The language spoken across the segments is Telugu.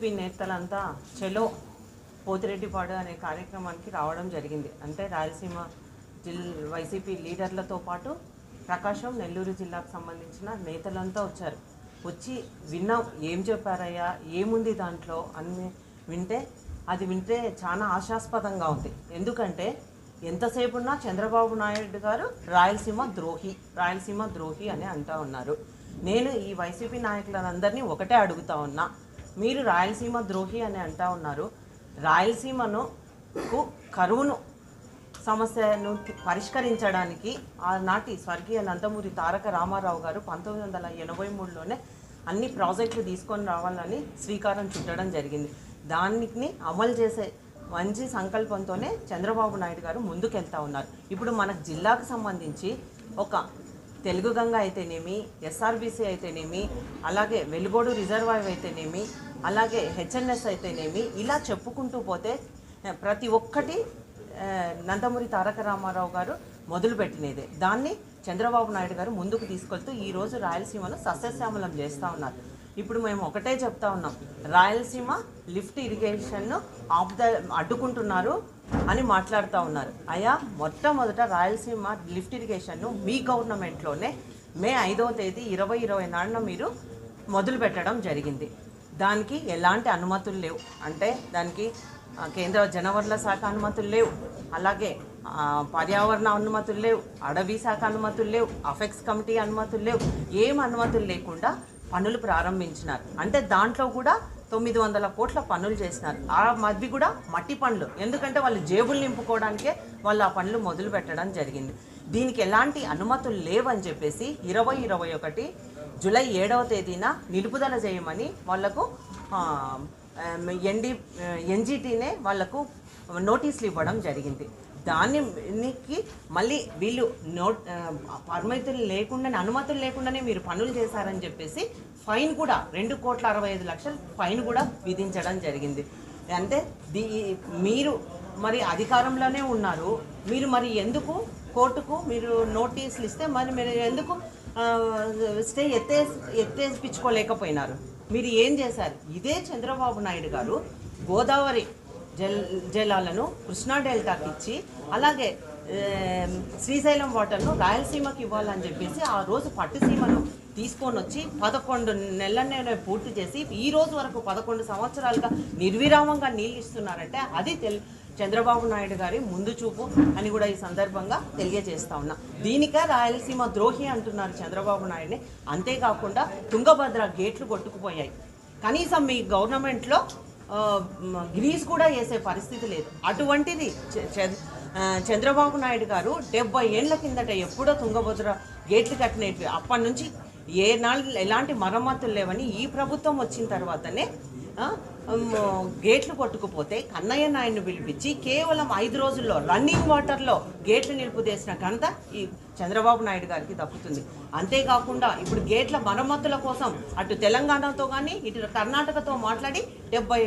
వైసీపీ నేతలంతా చెలో పోతిరెడ్డిపాడు అనే కార్యక్రమానికి రావడం జరిగింది. అంటే రాయలసీమ జిల్ వైసీపీ లీడర్లతో పాటు ప్రకాశం నెల్లూరు జిల్లాకు సంబంధించిన నేతలంతా వచ్చారు. వచ్చి విన్నాం ఏం చెప్పారయ్యా ఏముంది దాంట్లో అని వింటే అది వింటే చాలా ఆశాస్పదంగా ఉంది. ఎందుకంటే ఎంతసేపు ఉన్నా చంద్రబాబు నాయుడు గారు రాయలసీమ ద్రోహి రాయలసీమ ద్రోహి అని అంటా ఉన్నారు. నేను ఈ వైసీపీ నాయకులందరినీ ఒకటే అడుగుతా ఉన్నా మీరు రాయలసీమ ద్రోహి అని అంటా ఉన్నారు. రాయలసీమను కరువును సమస్యను పరిష్కరించడానికి ఆనాటి స్వర్గీయ నందమూరి తారక రామారావు గారు పంతొమ్మిది వందల ఎనభై మూడులోనే అన్ని ప్రాజెక్టులు తీసుకొని రావాలని శ్రీకారం చుట్టడం జరిగింది. దానికి అమలు చేసే మంచి సంకల్పంతోనే చంద్రబాబు నాయుడు గారు ముందుకెళ్తా ఉన్నారు. ఇప్పుడు మన జిల్లాకు సంబంధించి ఒక తెలుగు గంగ అయితేనేమి ఎస్ఆర్బీసీ అయితేనేమి అలాగే వెలుగోడు రిజర్వాయర్ అయితేనేమి అలాగే హెచ్ఎన్ఎస్ అయితేనేమి ఇలా చెప్పుకుంటూ పోతే ప్రతి ఒక్కటి నందమూరి తారక రామారావు గారు మొదలుపెట్టినదే దాన్ని చంద్రబాబు నాయుడు గారు ముందుకు తీసుకెళ్తూ ఈరోజు రాయలసీమను సస్యశ్యామలం చేస్తూ ఉన్నారు. ఇప్పుడు మేము ఒకటే చెప్తా ఉన్నాం. రాయలసీమ లిఫ్ట్ ఇరిగేషన్ను ఆఫ్ ద అడ్డుకుంటున్నారు అని మాట్లాడుతూ ఉన్నారు. అయా మొట్టమొదట రాయలసీమ లిఫ్ట్ ఇరిగేషన్ను మీ గవర్నమెంట్లోనే మే ఐదవ తేదీ ఇరవై ఇరవై నాడున మీరు మొదలు పెట్టడం జరిగింది. దానికి ఎలాంటి అనుమతులు లేవు. అంటే దానికి కేంద్ర జనవరుల శాఖ అనుమతులు లేవు. అలాగే పర్యావరణ అనుమతులు లేవు. అడవి శాఖ అనుమతులు లేవు. అఫెక్స్ కమిటీ అనుమతులు లేవు. ఏం అనుమతులు లేకుండా పనులు ప్రారంభించినారు. అంటే దాంట్లో కూడా తొమ్మిది వందల కోట్ల పనులు చేసినారు. ఆ మధ్య కూడా మట్టి పనులు. ఎందుకంటే వాళ్ళు జేబులు నింపుకోవడానికే వాళ్ళు ఆ పనులు మొదలు పెట్టడం జరిగింది. దీనికి ఎలాంటి అనుమతులు లేవని చెప్పేసి ఇరవై ఇరవై ఒకటి జూలై ఏడవ తేదీన నిలుపుదల చేయమని వాళ్ళకు ఎన్డి ఎన్జిటీనే వాళ్ళకు నోటీసులు ఇవ్వడం జరిగింది. దానికి మళ్ళీ వీళ్ళు నోట్ పరిమితులు లేకుండానే అనుమతులు లేకుండానే మీరు పనులు చేశారని చెప్పేసి ఫైన్ కూడా రెండు కోట్ల అరవై ఐదు లక్షలు ఫైన్ కూడా విధించడం జరిగింది. అంటే దీ మీరు మరి అధికారంలోనే ఉన్నారు. మీరు మరి ఎందుకు కోర్టుకు మీరు నోటీసులు ఇస్తే మరి మీరు ఎందుకు స్టే ఎత్తే ఎత్తేపించుకోలేకపోయినారు మీరు ఏం చేశారు? ఇదే చంద్రబాబు నాయుడు గారు గోదావరి జల్ జలాలను కృష్ణా డెల్టాకి ఇచ్చి అలాగే శ్రీశైలం వాటర్ను రాయలసీమకి ఇవ్వాలని చెప్పేసి ఆ రోజు పట్టుసీమను తీసుకొని వచ్చి పదకొండు నెలలనే పూర్తి చేసి ఈ రోజు వరకు పదకొండు సంవత్సరాలుగా నిర్విరామంగా నీళ్ళు ఇస్తున్నారంటే అది తెల్ చంద్రబాబు నాయుడు గారి ముందు చూపు అని కూడా ఈ సందర్భంగా తెలియజేస్తా ఉన్నా. దీనికే రాయలసీమ ద్రోహి అంటున్నారు చంద్రబాబు నాయుడిని. అంతేకాకుండా తుంగభద్ర గేట్లు కొట్టుకుపోయాయి. కనీసం మీ గవర్నమెంట్లో గ్రీస్ కూడా వేసే పరిస్థితి లేదు. అటువంటిది చంద్రబాబు నాయుడు గారు డెబ్బై ఏళ్ళ కిందట ఎప్పుడో తుంగభద్ర గేట్లు కట్టినట్టు. అప్పటి నుంచి ఏ నాళ్ళు ఎలాంటి మరమ్మతులు లేవని ఈ ప్రభుత్వం వచ్చిన తర్వాతనే గేట్లు కొట్టుకుపోతే కన్నయ్య నాయుడిని పిలిపించి కేవలం ఐదు రోజుల్లో రన్నింగ్ వాటర్లో గేట్లు నిలుపుదేసిన ఘనత ఈ చంద్రబాబు నాయుడు గారికి దక్కుతుంది. అంతేకాకుండా ఇప్పుడు గేట్ల మరమ్మతుల కోసం అటు తెలంగాణతో కానీ ఇటు కర్ణాటకతో మాట్లాడి డెబ్బై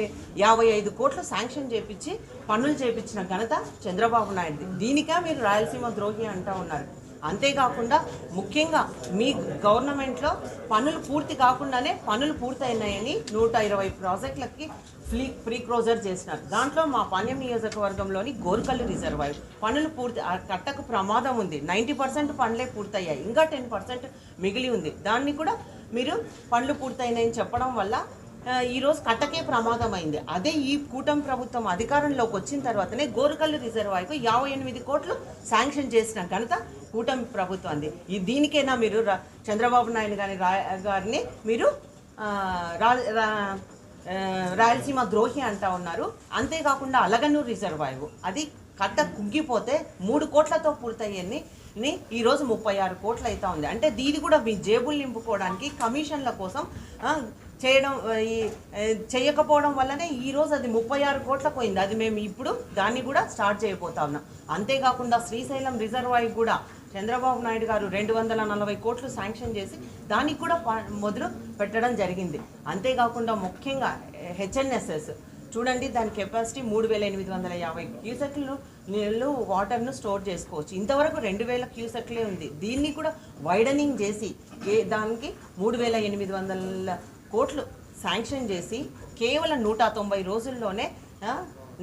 యాభై ఐదు కోట్లు శాంక్షన్ చేపించి పనులు చేపించిన ఘనత చంద్రబాబు నాయుడు దీనికే మీరు రాయలసీమ ద్రోహి అంటా ఉన్నారు. అంతేకాకుండా ముఖ్యంగా మీ గవర్నమెంట్లో పనులు పూర్తి కాకుండానే పనులు పూర్తయినాయని నూట ఇరవై ప్రాజెక్టులకి ఫ్లీ ఫ్రీ క్లోజర్ చేసినారు. దాంట్లో మా పాణ్యం నియోజకవర్గంలోని గోర్కల్లు రిజర్వాయర్ పనులు పూర్తి కట్టకు ప్రమాదం ఉంది. నైంటీ పర్సెంట్ పనులే పూర్తయ్యాయి. ఇంకా టెన్ పర్సెంట్ మిగిలి ఉంది. దాన్ని కూడా మీరు పనులు పూర్తయినాయని చెప్పడం వల్ల ఈరోజు కట్టకే ప్రమాదం అయింది అదే ఈ కూటమి ప్రభుత్వం అధికారంలోకి వచ్చిన తర్వాతనే గోరుకల్లు రిజర్వాయర్కు యాభై ఎనిమిది కోట్లు శాంక్షన్ చేసిన ఘనత కూటమి ప్రభుత్వంది. ఈ దీనికైనా మీరు చంద్రబాబు నాయుడు గారి గారిని మీరు రా రాయలసీమ ద్రోహి అంటా ఉన్నారు. అంతేకాకుండా అలగనూరు రిజర్వాయర్. అది కట్ట కుంగిపోతే మూడు కోట్లతో పూర్తయ్యని ఈరోజు ముప్పై ఆరు కోట్లు అవుతా ఉంది. అంటే దీది కూడా మీ జేబులు నింపుకోవడానికి కమిషన్ల కోసం చేయడం ఈ చేయకపోవడం వల్లనే ఈరోజు అది ముప్పై ఆరు కోట్లకు పోయింది. అది మేము ఇప్పుడు దాన్ని కూడా స్టార్ట్ చేయబోతా ఉన్నాం. అంతేకాకుండా శ్రీశైలం రిజర్వాయర్ కూడా చంద్రబాబు నాయుడు గారు రెండు వందల నలభై కోట్లు శాంక్షన్ చేసి దానికి కూడా ప- మొదలు పెట్టడం జరిగింది. అంతేకాకుండా ముఖ్యంగా హెచ్ఎన్ఎస్ఎస్. చూడండి దాని కెపాసిటీ మూడు వేల ఎనిమిది వందల యాభై క్యూసెక్లు నీళ్ళు వాటర్ను స్టోర్ చేసుకోవచ్చు. ఇంతవరకు రెండు వేల క్యూసెక్లే ఉంది. దీన్ని కూడా వైడనింగ్ చేసి ఏ దానికి మూడు వేల ఎనిమిది వందల కోట్లు శాంక్షన్ చేసి కేవలం నూట తొంభై రోజుల్లోనే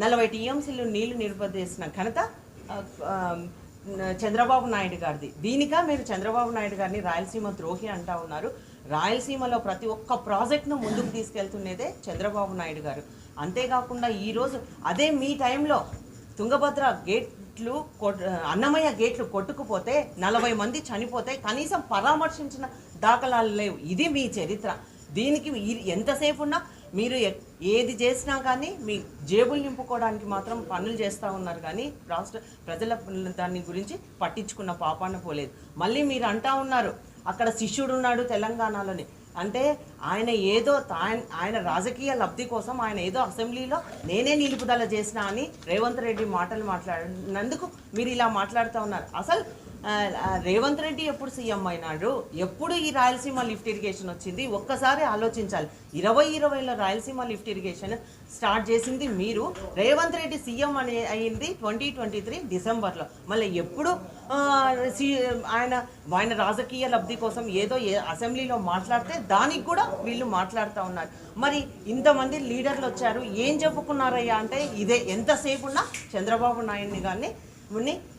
నలభై టీఎంసీలు నీళ్ళు చేసిన ఘనత చంద్రబాబు నాయుడు గారిది. దీనిగా మీరు చంద్రబాబు నాయుడు గారిని రాయలసీమ ద్రోహి అంటా ఉన్నారు. రాయలసీమలో ప్రతి ఒక్క ప్రాజెక్ట్ను ముందుకు తీసుకెళ్తున్నదే చంద్రబాబు నాయుడు గారు. అంతేకాకుండా ఈరోజు అదే మీ టైంలో తుంగభద్ర గేట్లు అన్నమయ్య గేట్లు కొట్టుకుపోతే నలభై మంది చనిపోతే కనీసం పరామర్శించిన దాఖలాలు లేవు. ఇది మీ చరిత్ర. దీనికి ఎంతసేపు ఉన్నా మీరు ఏది చేసినా కానీ మీ జేబులు నింపుకోవడానికి మాత్రం పనులు చేస్తూ ఉన్నారు కానీ రాష్ట్ర ప్రజల దాని గురించి పట్టించుకున్న పాపాన పోలేదు. మళ్ళీ మీరు అంటా ఉన్నారు అక్కడ శిష్యుడు ఉన్నాడు తెలంగాణలోని. అంటే ఆయన ఏదో తా- ఆయన రాజకీయ లబ్ధి కోసం ఆయన ఏదో అసెంబ్లీలో నేనే నిలుపుదల చేసిన అని రేవంత్ రెడ్డి మాటలు మాట్లాడినందుకు మీరు ఇలా మాట్లాడుతూ ఉన్నారు. అసలు రేవంత్ రెడ్డి ఎప్పుడు సీఎం అయినాడు? ఎప్పుడు ఈ రాయలసీమ లిఫ్ట్ ఇరిగేషన్ వచ్చింది? ఒక్కసారి ఆలోచించాలి. ఇరవై ఇరవైలో రాయలసీమ లిఫ్ట్ ఇరిగేషన్ స్టార్ట్ చేసింది మీరు. రేవంత్ రెడ్డి సీఎం అని అయింది ట్వంటీ ట్వంటీ త్రీ డిసెంబర్లో. మళ్ళీ ఎప్పుడు ఆయన ఆయన రాజకీయ లబ్ధి కోసం ఏదో ఏ అసెంబ్లీలో మాట్లాడితే దానికి కూడా వీళ్ళు మాట్లాడుతూ ఉన్నారు. మరి ఇంతమంది లీడర్లు వచ్చారు. ఏం చెప్పుకున్నారయ్యా అంటే ఇదే ఎంతసేపు ఉన్నా చంద్రబాబు నాయుడిని కానీ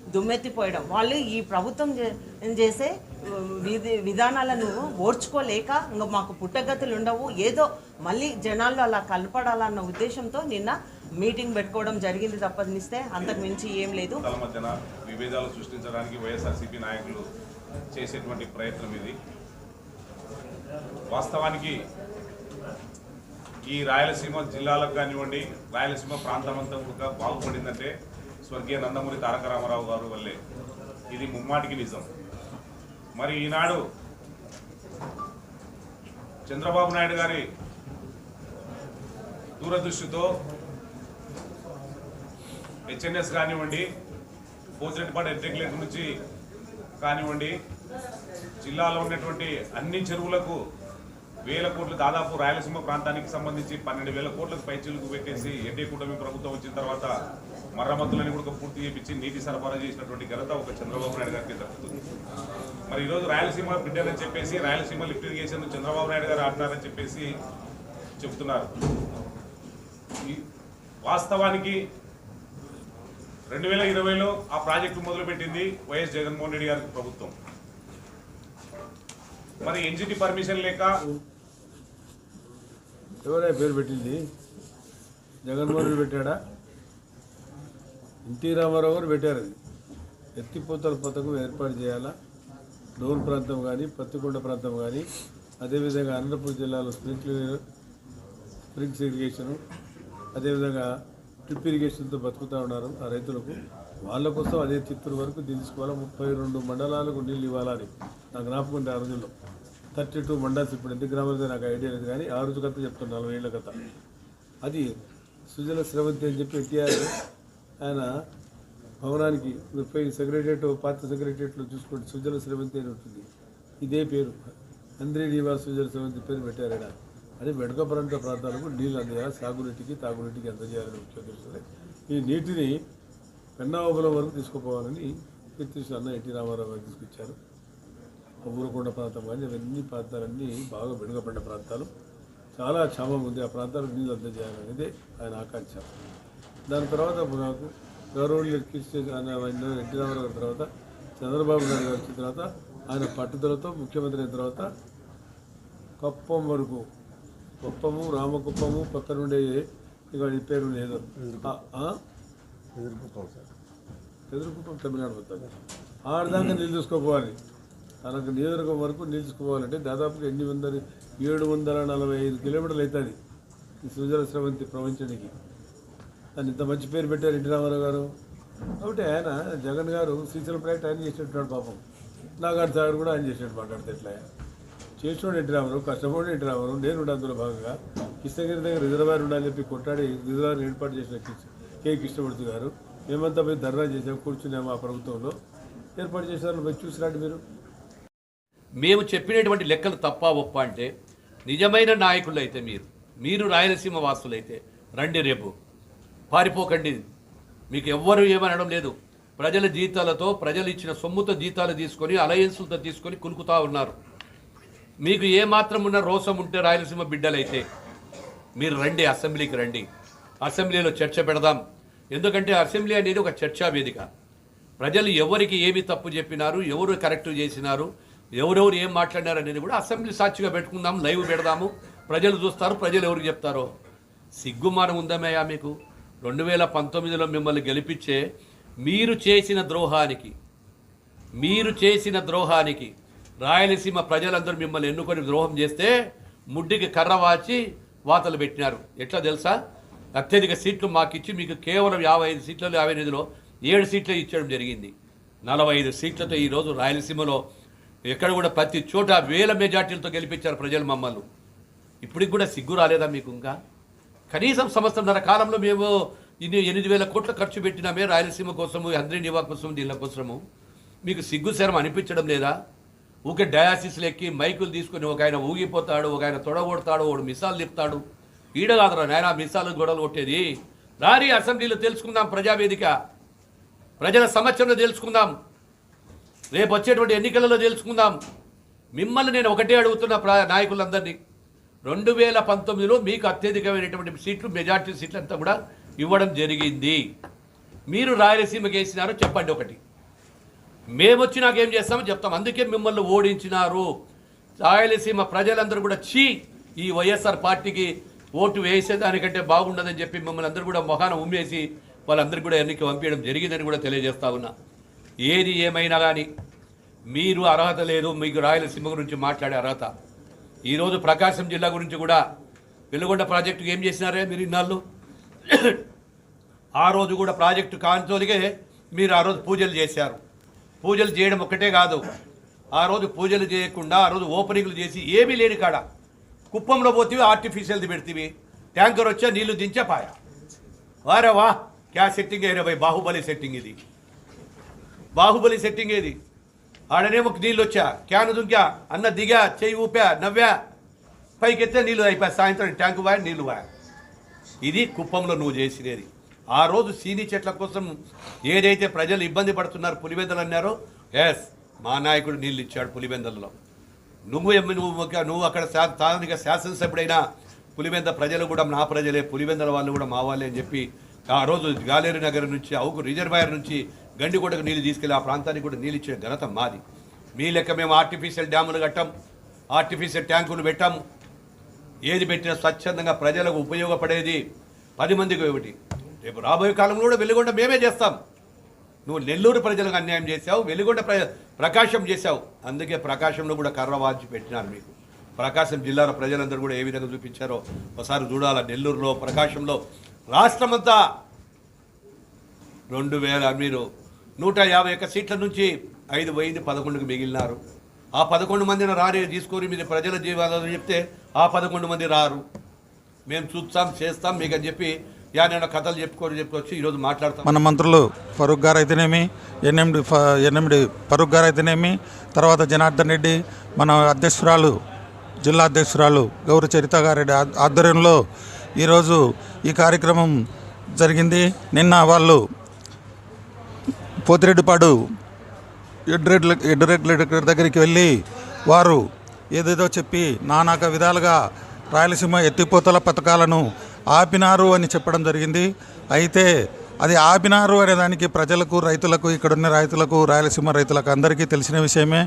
దుమ్మెత్తిపోయడం. వాళ్ళు ఈ ప్రభుత్వం చే- చేసే విధి విధానాలను ఓర్చుకోలేక ఇంకా మాకు పుట్టగతులు ఉండవు. ఏదో మళ్ళీ జనాల్లో అలా కలపడాలన్న ఉద్దేశంతో నిన్న మీటింగ్ పెట్టుకోవడం జరిగింది తప్పనిస్తే. అంతకు మించి ఏం లేదు. విభేదాలు సృష్టించడానికి వైఎస్ఆర్సీపీ నాయకులు చేసేటువంటి ప్రయత్నం ఇది. వాస్తవానికి ఈ రాయలసీమ జిల్లాలకు కానివ్వండి రాయలసీమ ప్రాంతం అంతా కూడా బాగుపడిందంటే స్వర్గీయ నందమూరి తారక రామారావు గారు వల్లే. ఇది ముమ్మాటికి నిజం. మరి ఈనాడు చంద్రబాబు నాయుడు గారి దూరదృష్టితో హెచ్ఎన్ఎస్ కానివ్వండి పోతిరెడ్డిపాడు ఎడ్రెగ్యులేటర్ నుంచి కానివ్వండి జిల్లాలో ఉన్నటువంటి అన్ని చెరువులకు వేల కోట్లు దాదాపు రాయలసీమ ప్రాంతానికి సంబంధించి పన్నెండు వేల కోట్లకు పైచీలకు పెట్టేసి ఎన్డీ కూటమి ప్రభుత్వం వచ్చిన తర్వాత మరమ్మతులని కూడా పూర్తి చేపించి నీటి సరఫరా చేసినటువంటి ఘనత ఒక చంద్రబాబు నాయుడు గారికి దక్కుతుంది మరి ఈరోజు రాయలసీమ బిడ్డని చెప్పేసి రాయలసీమ లిఫ్ట్ ఇరిగేషన్ చంద్రబాబు నాయుడు గారు ఆడినారని చెప్పేసి చెప్తున్నారు వాస్తవానికి రెండు వేల ఇరవైలో ఆ ప్రాజెక్టు మొదలుపెట్టింది వైఎస్ జగన్మోహన్ రెడ్డి గారి ప్రభుత్వం. మరి ఎన్జిటి పర్మిషన్ లేక ఎవరైనా పేరు పెట్టింది? జగన్మోహన్ రెడ్డి పెట్టాడా? ఎన్టీ రామారావు గారు పెట్టారు అది. ఎత్తిపోతల పథకం ఏర్పాటు చేయాలా? డోన్ ప్రాంతం కానీ పత్తికొండ ప్రాంతం కానీ అదేవిధంగా అనంతపురం జిల్లాలో స్ప్రింక్లర్ స్ప్రింక్స్ ఇరిగేషను అదేవిధంగా డ్రిప్ ఇరిగేషన్తో బతుకుతూ ఉన్నారు ఆ రైతులకు. వాళ్ళ కోసం అదే చిత్తూరు వరకు తీసుకోవాలి ముప్పై రెండు మండలాలకు నీళ్ళు ఇవ్వాలని నా జ్ఞాపకం ఆ రోజుల్లో. థర్టీ టూ మండల్స్ ఇప్పుడు ఎన్ని గ్రామాలతో నాకు ఐడియా లేదు కానీ ఆ రోజు కథ చెప్తాను నలభై ఏళ్ళ కథ. అది సుజల స్రవంతి అని చెప్పి ఎన్టీఆర్ ఆయన భవనానికి ముప్పై సెక్రటరియట్ పాత సెక్రటరియట్లో చూసుకోండి సుజల శ్రవంతి అని ఉంటుంది. ఇదే పేరు. అంద్రీ నివాస్ సుజల శ్రవంతి పేరు పెట్టారు ఆయన అది వెనుక ప్రాంతాలకు నీళ్ళు అందియాలి సాగునీటికి తాగునీటికి అందజేయాలని ముఖ్య ఈ నీటిని పెన్నావబులం వరకు తీసుకుపోవాలని కీర్తిశ్ అన్న ఎన్టీ రామారావు గారు తీసుకొచ్చారు. ఊరకొండ ప్రాంతం కానీ అవన్నీ ప్రాంతాలన్నీ బాగా వెనుకబడిన ప్రాంతాలు. చాలా క్షామం ఉంది. ఆ ప్రాంతాలకు నీళ్ళు అందజేయాలనేది ఆయన ఆకాంక్ష. దాని తర్వాత నాకు గౌరవనీయులు కీర్తి ఆయన ఎన్టీ రామారావు గారి తర్వాత చంద్రబాబు నాయుడు గారు వచ్చిన తర్వాత ఆయన పట్టుదలతో ముఖ్యమంత్రి అయిన తర్వాత కప్పం వరకు కుప్పము రామకుప్పము పక్కన ఉండే ఇక పేరు లేదు? ఎదురుకుప్పం. తమిళనాడు పోతుంది ఆడదాకా నీళ్ళు తీసుకోపోవాలి. తనకు నియోజకవర్గం వరకు నీళ్ళు తీసుకోవాలంటే దాదాపుగా ఎన్ని వందల ఏడు వందల నలభై ఐదు కిలోమీటర్లు అవుతుంది ఈ సుజల స్రవంతి ప్రపంచానికి. దాన్ని ఇంత మంచి పేరు పెట్టారు ఎన్టీ రామారావు గారు. కాబట్టి ఆయన జగన్ గారు శ్రీశైలం ప్రాజెక్ట్ ఆయన చేసినట్టున్నాడు పాపం. నాగార్జు సాగర్ కూడా ఆయన చేసినట్టు మాట్లాడితే ఎట్లా? చేసినోడు ఎన్టీ రామారావు కష్టపడి ఎన్టీ రామారావు నేను అందులో భాగంగా కృష్ణగిరి దగ్గర రిజర్వాయర్ ఉండాలని చెప్పి కొట్టాడి రిజర్వాయర్ ఏర్పాటు చేసిన కే కృష్ణమూర్తి గారు. మేమంతా పోయి ధర్నా చేసాం కూర్చున్నాము ఆ ప్రభుత్వంలో. ఏర్పాటు చేసిన పోయి చూసిరాండి మీరు. మేము చెప్పినటువంటి లెక్కలు తప్ప ఒప్ప అంటే నిజమైన నాయకులు అయితే మీరు మీరు రాయలసీమ వాసులైతే రండి రేపు. పారిపోకండి. మీకు ఎవ్వరూ ఏమనడం లేదు. ప్రజల జీతాలతో ప్రజలు ఇచ్చిన సొమ్ముతో జీతాలు తీసుకొని అలయన్సులతో తీసుకొని కులుకుతా ఉన్నారు. మీకు ఏ మాత్రం ఉన్న రోసం ఉంటే రాయలసీమ బిడ్డలైతే మీరు రండి అసెంబ్లీకి రండి. అసెంబ్లీలో చర్చ పెడదాం. ఎందుకంటే అసెంబ్లీ అనేది ఒక చర్చా వేదిక. ప్రజలు ఎవరికి ఏమి తప్పు చెప్పినారు ఎవరు కరెక్ట్ చేసినారు ఎవరెవరు ఏం మాట్లాడినారు అనేది కూడా అసెంబ్లీ సాక్షిగా పెట్టుకుందాం లైవ్ పెడదాము. ప్రజలు చూస్తారు ప్రజలు ఎవరికి చెప్తారో. సిగ్గుమానం ఉందమయ్యా మీకు? రెండు వేల పంతొమ్మిదిలో మిమ్మల్ని గెలిపించే మీరు చేసిన ద్రోహానికి మీరు చేసిన ద్రోహానికి రాయలసీమ ప్రజలందరూ మిమ్మల్ని ఎన్నుకొని ద్రోహం చేస్తే ముడ్డికి కర్ర వాచి వాతలు పెట్టినారు. ఎట్లా తెలుసా? అత్యధిక సీట్లు మాకు ఇచ్చి మీకు కేవలం యాభై ఐదు సీట్లలో యాభై ఎనిమిదిలో ఏడు సీట్లు ఇచ్చడం జరిగింది. నలభై ఐదు సీట్లతో ఈరోజు రాయలసీమలో ఎక్కడ కూడా ప్రతి చోట వేల మెజార్టీలతో గెలిపించారు ప్రజలు మమ్మల్ని. ఇప్పటికి కూడా సిగ్గు రాలేదా మీకు ఇంకా? కనీసం సంవత్సరంన్నర కాలంలో మేము ఇన్ని ఎనిమిది వేల కోట్ల ఖర్చు పెట్టినామే రాయలసీమ కోసము అందరి నివా కోసం దీనిల కోసము మీకు సిగ్గు శరం అనిపించడం లేదా? ఊకే డయాసిస్లు ఎక్కి మైకులు తీసుకొని ఒక ఆయన ఊగిపోతాడు ఒక ఆయన తొడగొడతాడు వాడు మిసాలు తిప్పుతాడు. ఈడ కాదురా నాయన మిసాలు గొడవలు కొట్టేది. రారి అసెంబ్లీలో తెలుసుకుందాం ప్రజావేదిక. ప్రజల సమస్యలను తెలుసుకుందాం. రేపు వచ్చేటువంటి ఎన్నికలలో తెలుసుకుందాం. మిమ్మల్ని నేను ఒకటే అడుగుతున్న ప్ర నాయకులందరినీ. రెండు వేల పంతొమ్మిదిలో మీకు అత్యధికమైనటువంటి సీట్లు మెజార్టీ సీట్లు అంతా కూడా ఇవ్వడం జరిగింది. మీరు రాయలసీమకి వేసినారో చెప్పండి ఒకటి. మేము వచ్చి నాకేం చేస్తామో చెప్తాం. అందుకే మిమ్మల్ని ఓడించినారు. రాయలసీమ ప్రజలందరూ కూడా చీ ఈ వైఎస్ఆర్ పార్టీకి ఓటు వేసేదానికంటే బాగుండదని చెప్పి మిమ్మల్ని అందరూ కూడా మొహాన ఉమ్మేసి వాళ్ళందరూ కూడా ఎన్నిక పంపించడం జరిగిందని కూడా తెలియజేస్తా ఉన్నా. ఏది ఏమైనా కానీ మీరు అర్హత లేదు మీకు రాయలసీమ గురించి మాట్లాడే అర్హత. ఈరోజు ప్రకాశం జిల్లా గురించి కూడా వెలుగొండ ప్రాజెక్టు ఏం చేసినారే మీరు ఇన్నాళ్ళు? ఆ రోజు కూడా ప్రాజెక్టు కాంతోదిగే మీరు ఆ రోజు పూజలు చేశారు. పూజలు చేయడం ఒక్కటే కాదు. ఆ రోజు పూజలు చేయకుండా ఆ రోజు ఓపెనింగ్లు చేసి ఏమీ లేని కాడ కుప్పంలో పోతివి ఆర్టిఫిషియల్ది పెడితేవి. ట్యాంకర్ వచ్చా నీళ్ళు దించే పాయ. వారే వా క్యా సెట్టింగ్ అయినా బాహుబలి సెట్టింగ్ ఇది. బాహుబలి సెట్టింగ్ ఏది? ఆడనేమో నీళ్ళు వచ్చా. క్యాను దుంకా అన్న దిగా చేయి ఊపా నవ్వా. పైకెత్తే నీళ్ళు అయిపోయా సాయంత్రం ట్యాంకు వాయ నీళ్ళు వాయ. ఇది కుప్పంలో నువ్వు చేసినది. ఆ రోజు సీని చెట్ల కోసం ఏదైతే ప్రజలు ఇబ్బంది పడుతున్నారు పులివెందలు అన్నారో ఎస్ మా నాయకుడు నీళ్ళు ఇచ్చాడు పులివెందల్లో. నువ్వు ఎమ్మె- నువ్వు నువ్వు అక్కడ శా- స్థానిక శాసనసభ్యుడైనా పులివెంద ప్రజలు కూడా నా ప్రజలే పులివెందల వాళ్ళు కూడా మా వాళ్ళే అని చెప్పి ఆ రోజు గాలేరు నగర్ నుంచి అవుకు రిజర్వాయర్ నుంచి గండికోటకు నీళ్ళు తీసుకెళ్ళి ఆ ప్రాంతానికి కూడా నీళ్ళు ఇచ్చే ఘనత మాది. మీ లెక్క మేము ఆర్టిఫిషియల్ డ్యాములు కట్టాం ఆర్టిఫిషియల్ ట్యాంకులు పెట్టాము. ఏది పెట్టినా స్వచ్ఛందంగా ప్రజలకు ఉపయోగపడేది పది మందికి ఒకటి. రేపు రాబోయే కాలంలో కూడా వెలుగొండ మేమే చేస్తాం. నువ్వు నెల్లూరు ప్రజలకు అన్యాయం చేశావు వెలుగొండ ప్రకాశం చేశావు. అందుకే ప్రకాశంలో కూడా కర్ర వాల్చి పెట్టినారు మీకు. ప్రకాశం జిల్లాలో ప్రజలందరూ కూడా ఏ విధంగా చూపించారో ఒకసారి చూడాల నెల్లూరులో ప్రకాశంలో. రాష్ట్రమంతా రెండు వేల మీరు నూట యాభై ఒక్క సీట్ల నుంచి ఐదు పోయింది పదకొండుకు మిగిలినారు. ఆ పదకొండు మందిని రారే తీసుకొని మీరు ప్రజల జీవాలని చెప్తే ఆ పదకొండు మంది రారు. మేము చూస్తాం చేస్తాం మీకు అని చెప్పి యానైనా కథలు చెప్పుకొని చెప్పుకొచ్చి ఈరోజు మాట్లాడతాం. మన మంత్రులు ఫరూక్ గారు అయితేనేమి ఎన్ఎండి ఫ- ఎన్ఎండి ఫరూక్ గారు అయితేనేమి తర్వాత జనార్దన్ రెడ్డి మన అధ్యక్షురాలు జిల్లా అధ్యక్షురాలు గౌరవ చరిత గారి ఆధ్వర్యంలో ఈరోజు ఈ కార్యక్రమం జరిగింది. నిన్న వాళ్ళు పోతిరెడ్డిపాడు ఎడ్రెడ్ల ఎడ్రెడ్ల దగ్గరికి వెళ్ళి వారు ఏదేదో చెప్పి నానాక విధాలుగా రాయలసీమ ఎత్తిపోతల పథకాలను ఆపినారు అని చెప్పడం జరిగింది. అయితే అది ఆపినారు అనే దానికి ప్రజలకు రైతులకు ఇక్కడున్న రైతులకు రాయలసీమ రైతులకు అందరికీ తెలిసిన విషయమే.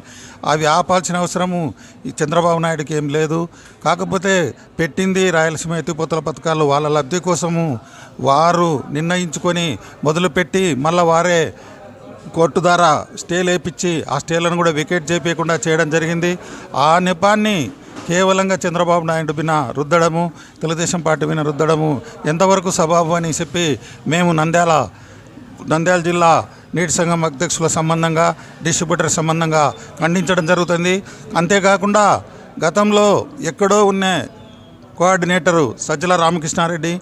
అవి ఆపాల్సిన అవసరము ఈ చంద్రబాబు నాయుడుకి ఏం లేదు. కాకపోతే పెట్టింది రాయలసీమ ఎత్తిపోతల పథకాలు వాళ్ళ లబ్ధి కోసము వారు నిర్ణయించుకొని మొదలుపెట్టి మళ్ళీ వారే కోర్టు ద్వారా స్టే లేపించి ఆ స్టేలను కూడా వికెట్ చేపించకుండా చేయడం జరిగింది. ఆ నెపాన్ని కేవలంగా చంద్రబాబు నాయుడు బిన రుద్దడము తెలుగుదేశం పార్టీ బిన రుద్దడము ఎంతవరకు సబాబు అని చెప్పి మేము నంద్యాల నంద్యాల జిల్లా నీటి సంఘం అధ్యక్షుల సంబంధంగా డిస్ట్రిబ్యూటర్ సంబంధంగా ఖండించడం జరుగుతుంది. అంతేకాకుండా గతంలో ఎక్కడో ఉన్న కోఆర్డినేటరు సజ్జల రామకృష్ణారెడ్డి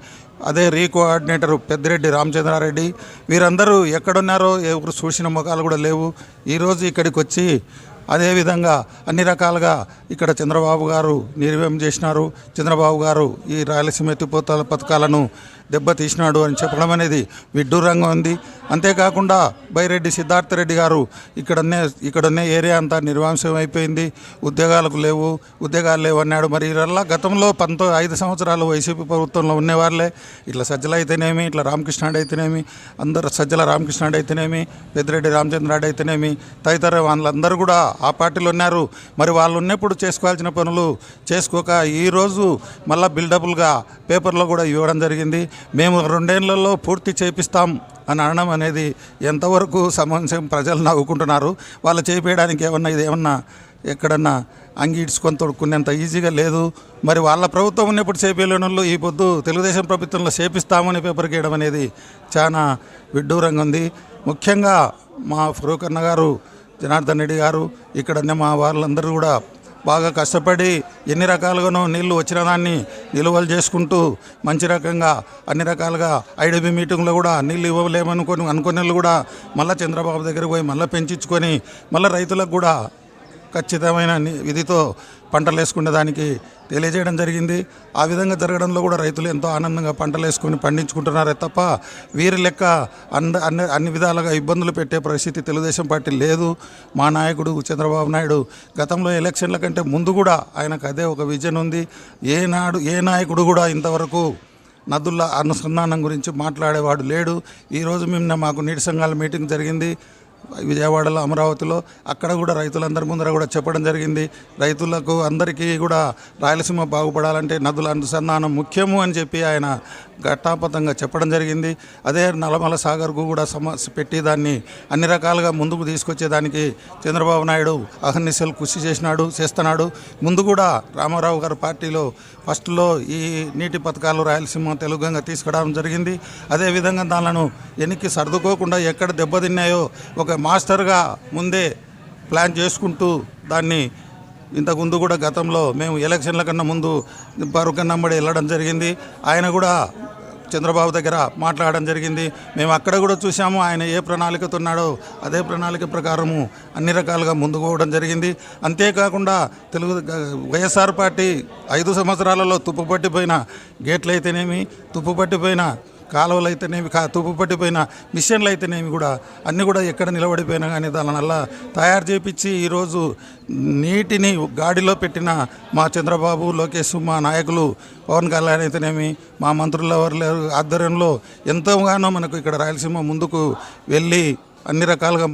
అదే రీ కోఆర్డినేటరు పెద్దిరెడ్డి రామచంద్రారెడ్డి. వీరందరూ ఎక్కడున్నారో ఎవరు చూసిన ముఖాలు కూడా లేవు. ఈరోజు ఇక్కడికి వచ్చి అదేవిధంగా అన్ని రకాలుగా ఇక్కడ చంద్రబాబు గారు నిర్వహం చేసినారు. చంద్రబాబు గారు ఈ రాయలసీమ ఎత్తిపోతల పథకాలను దెబ్బతీసినాడు అని చెప్పడం అనేది విడ్డూరంగా ఉంది. అంతేకాకుండా బైరెడ్డి సిద్ధార్థ రెడ్డి గారు ఇక్కడనే ఇక్కడనే ఏరియా అంతా నిర్వాంశం అయిపోయింది. ఉద్యోగాలకు లేవు ఉద్యోగాలు లేవు అన్నాడు. మరి ఇలా గతంలో పంతో ఐదు సంవత్సరాలు వైసీపీ ప్రభుత్వంలో ఉన్నవాళ్ళే. ఇట్లా సజ్జల అయితేనేమి ఇట్లా రామకృష్ణాడు అయితేనేమి అందరు సజ్జల రామకృష్ణాడు అయితేనేమి పెద్దిరెడ్డి రామచంద్రాడు అయితేనేమి తదితర వాళ్ళందరూ కూడా ఆ పార్టీలో ఉన్నారు. మరి వాళ్ళు ఉన్నప్పుడు చేసుకోవాల్సిన పనులు చేసుకోక ఈరోజు మళ్ళీ బిల్డబుల్గా పేపర్లో కూడా ఇవ్వడం జరిగింది. మేము రెండేళ్ళలో పూర్తి చేపిస్తాం అని అనడం అనేది ఎంతవరకు సమంజసం ప్రజలు నవ్వుకుంటున్నారు. వాళ్ళు చేపేయడానికి ఏమన్నా ఇది ఏమన్నా ఎక్కడన్నా అంగి ఇడ్చుకొని తొడుక్కునేంత ఈజీగా లేదు. మరి వాళ్ళ ప్రభుత్వం ఉన్నప్పుడు చేపేయలేని వాళ్ళు ఈ పొద్దు తెలుగుదేశం ప్రభుత్వంలో చేపిస్తామని పేపర్ గీయడం అనేది చాలా విడ్డూరంగా ఉంది. ముఖ్యంగా మా ఫరూక్ గారు జనార్దన్ రెడ్డి గారు ఇక్కడనే మా వాళ్ళందరూ కూడా బాగా కష్టపడి ఎన్ని రకాలుగానో నీళ్ళు వచ్చిన దాన్ని నిలువలు చేసుకుంటూ మంచి రకంగా అన్ని రకాలుగా ఐడిబి మీటింగ్లో కూడా నీళ్ళు ఇవ్వలేమనుకొని అనుకునే వాళ్ళు కూడా మళ్ళీ చంద్రబాబు దగ్గర పోయి మళ్ళీ పెంచుకొని మళ్ళీ రైతులకు కూడా ఖచ్చితమైన విధితో పంటలు వేసుకునే దానికి తెలియజేయడం జరిగింది. ఆ విధంగా జరగడంలో కూడా రైతులు ఎంతో ఆనందంగా పంటలు వేసుకొని పండించుకుంటున్నారే తప్ప వీరి లెక్క అన్ని అన్ని అన్ని విధాలుగా ఇబ్బందులు పెట్టే పరిస్థితి తెలుగుదేశం పార్టీ లేదు. మా నాయకుడు చంద్రబాబు నాయుడు గతంలో ఎలక్షన్ల కంటే ముందు కూడా ఆయనకు అదే ఒక విజన్ ఉంది. ఏనాడు ఏ నాయకుడు కూడా ఇంతవరకు నదుల అనుసంధానం గురించి మాట్లాడేవాడు లేడు. ఈరోజు మేము మాకు నీటి సంఘాల మీటింగ్ జరిగింది. విజయవాడలో అమరావతిలో అక్కడ కూడా రైతులందరి ముందర కూడా చెప్పడం జరిగింది. రైతులకు అందరికీ కూడా రాయలసీమ బాగుపడాలంటే నదుల అనుసంధానం ముఖ్యము అని చెప్పి ఆయన ఘట్టాపథంగా చెప్పడం జరిగింది. అదే నల్లమల సాగర్కు కూడా సమస్య పెట్టి దాన్ని అన్ని రకాలుగా ముందుకు తీసుకొచ్చేదానికి చంద్రబాబు నాయుడు అహర్నిశలు కృషి చేసినాడు చేస్తున్నాడు. ముందు కూడా రామారావు గారి పార్టీలో ఫస్ట్లో ఈ నీటి పథకాలు రాయలసీమ తెలుగుగా తీసుకురావడం జరిగింది. అదేవిధంగా దానిలను వెనక్కి సర్దుకోకుండా ఎక్కడ దెబ్బతిన్నాయో ఒక మాస్టర్గా ముందే ప్లాన్ చేసుకుంటూ దాన్ని ఇంతకుముందు కూడా గతంలో మేము ఎలక్షన్ల కన్నా ముందు బరుకన్నమ్మడి వెళ్ళడం జరిగింది. ఆయన కూడా చంద్రబాబు దగ్గర మాట్లాడడం జరిగింది. మేము అక్కడ కూడా చూసాము ఆయన ఏ ప్రణాళికతో ఉన్నాడో అదే ప్రణాళిక ప్రకారము అన్ని రకాలుగా ముందుకు పోవడం జరిగింది. అంతేకాకుండా తెలుగు వైఎస్ఆర్ పార్టీ ఐదు సంవత్సరాలలో తుప్పుపట్టిపోయిన గేట్లు అయితేనేమి తుప్పు పట్టిపోయిన కాలువలు అయితేనేమి కా తుప్పు పట్టిపోయిన మిషన్లు అయితేనేమి కూడా అన్నీ కూడా ఎక్కడ నిలబడిపోయినా కానీ దానివల్ల తయారు చేపించి ఈరోజు నీటిని గాడిలో పెట్టిన మా చంద్రబాబు లోకేష్ మా నాయకులు పవన్ కళ్యాణ్ అయితేనేమి మా మంత్రుల వారి ఆధ్వర్యంలో ఎంతోగానో మనకు ఇక్కడ రాయలసీమ ముందుకు వెళ్ళి అన్ని రకాలుగా